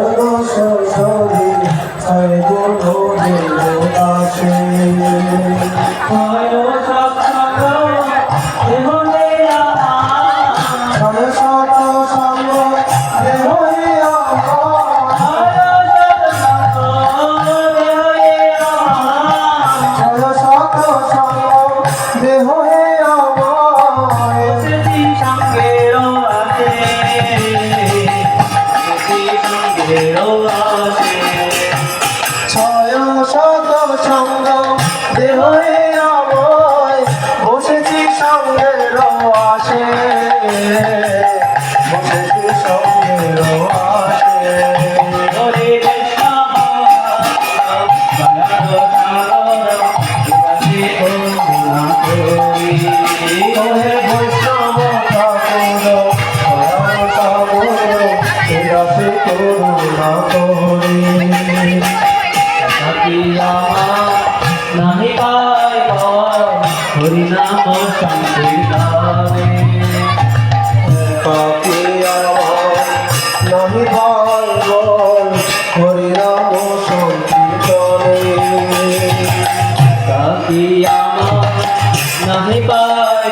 দেহ ছয় শত সঙ্গ দেহ বসেছি সঙ্গের আসে নাহি পাই হরিনাম সংকীর্তনে পাপি আমার নাহি ভাই বল হরিনাম সংকীর্তনে কাকি আমার নাহি পাই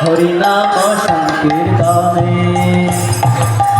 হরিনাম সংকীর্তনে পাপি আমার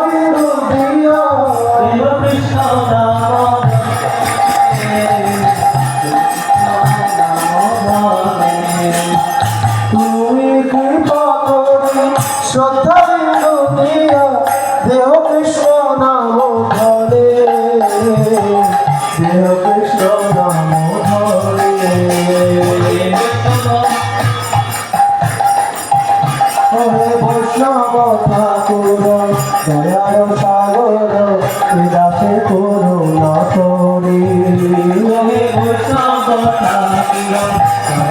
শ্রদ্ধা বিন্দু দিয়া দেহ কৃষ্ণ নাম ধরে। দেহ কৃষ্ণ নাম ধরে। ওহে বৈষ্ণব ঠাকুর, দয়ার সাগর বিদাসে করুণা করি। তুমি বৈষ্ণব ঠাকুর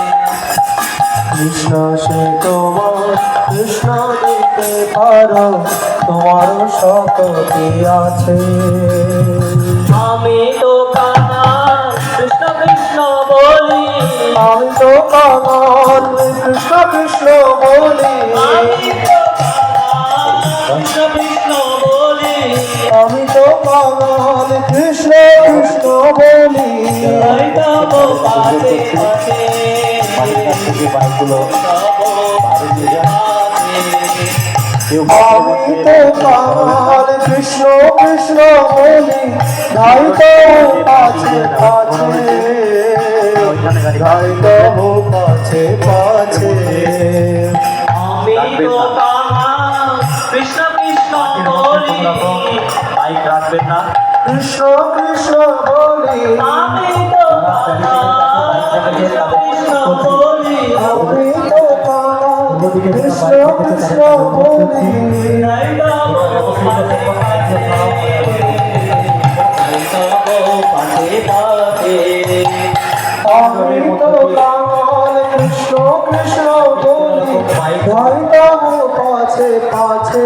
কৃষ্ণ সে তোমার কৃষ্ণ দিতে পারো তোমার। কৃষ্ণ সকলি আছে কৃষ্ণ সে কৃষ্ণ শক্তি আছে আমি তো কানা কৃষ্ণ কৃষ্ণ বলি। আমি তো কৃষ্ণ কৃষ্ণ বলি। আমি তো কানা কৃষ্ণ কৃষ্ণ বলি। আমি তো কৃষ্ণ কৃষ্ণ বলি জয় তব পাশে পাশে বাইকগুলো আমি তো কানন কৃষ্ণ কৃষ্ণ বলি ধাই তো পাছে পাছে ধাই তো পাছে পাছে আমি তো কৃষ্ণ কৃষ্ণ বলি। বাইক রাখবেন না। কৃষ্ণ কৃষ্ণ বলি আমি কৃষ্ণ কৃষ্ণ অমৃত কামল কৃষ্ণ কৃষ্ণ বলি পাইতাম পাছে পাছে